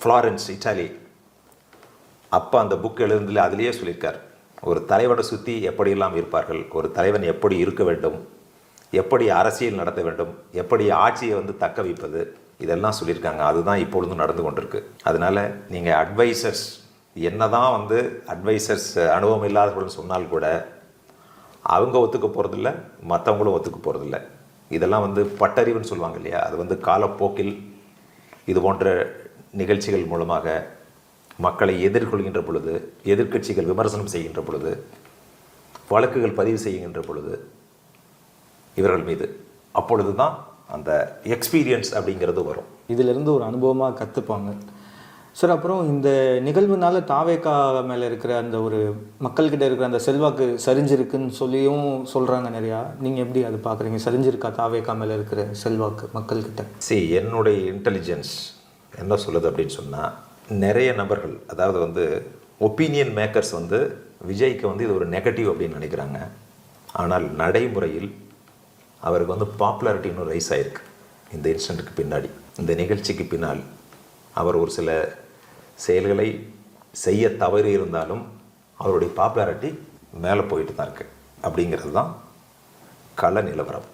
Florence Italy அப்போ அந்த book எழுதுனதுல அதிலேயே சொல்லியிருக்கார். ஒரு தலைவனை சுற்றி எப்படியெல்லாம் இருப்பார்கள்? ஒரு தலைவன் எப்படி இருக்க வேண்டும்? எப்படி அரசியல் நடத்த வேண்டும்? எப்படி ஆட்சியை வந்து தக்க வைப்பது? இதெல்லாம் சொல்லியிருக்காங்க. அதுதான் இப்பொழுதும் நடந்து கொண்டிருக்கு. அதனால் நீங்கள் அட்வைசர்ஸ் என்னதான் வந்து அட்வைசர்ஸ் அனுபவம் இல்லாதவர்கள் சொன்னால் கூட அவங்க ஒத்துக்க போகிறதில்ல மற்றவங்களும் ஒத்துக்க போகிறதில்ல இதெல்லாம் வந்து பட்டறிவுன்னு சொல்லுவாங்க இல்லையா? அது வந்து காலப்போக்கில் இது போன்ற நிகழ்ச்சிகள் மூலமாக மக்களை எதிர்கொள்கின்ற பொழுது எதிர்க்கட்சிகள் விமர்சனம் செய்கின்ற பொழுது வழக்குகள் பதிவு செய்கின்ற பொழுது இவர்கள் மீது அப்பொழுது தான் அந்த எக்ஸ்பீரியன்ஸ் அப்படிங்கிறது வரும். இதிலிருந்து ஒரு அனுபவமாக கற்றுப்பாங்க சார் அப்புறம் இந்த நிகழ்வுனால தாவேக்கா மேலே இருக்கிற அந்த ஒரு மக்கள்கிட்ட இருக்கிற அந்த செல்வாக்கு சரிஞ்சிருக்குன்னு சொல்லியும் சொல்கிறாங்க நிறையா. நீங்கள் எப்படி அது பார்க்குறீங்க சரிஞ்சிருக்கா தாவேக்கா மேலே இருக்கிற செல்வாக்கு மக்கள்கிட்ட? See என்னுடைய இன்டெலிஜென்ஸ் என்ன சொல்லுது அப்படின்னு சொன்னால் நிறைய நபர்கள் அதாவது வந்து ஒப்பீனியன் மேக்கர்ஸ் வந்து விஜய்க்கு வந்து இது ஒரு நெகட்டிவ் அப்படின்னு நினைக்கிறாங்க. ஆனால் நடைமுறையில் அவருக்கு வந்து பாப்புலாரிட்டி இன்னும் ரைஸ் ஆகிருக்கு இந்த இன்சிடெண்ட்டுக்கு பின்னாடி இந்த நிகழ்ச்சிக்கு பின்னால் அவர் ஒரு சில செயல்களை செய்ய தவறி இருந்தாலும் அவருடைய பாப்புலாரிட்டி மேலே போயிட்டு தான் இருக்குது அப்படிங்கிறது தான் கள நிலவரம்.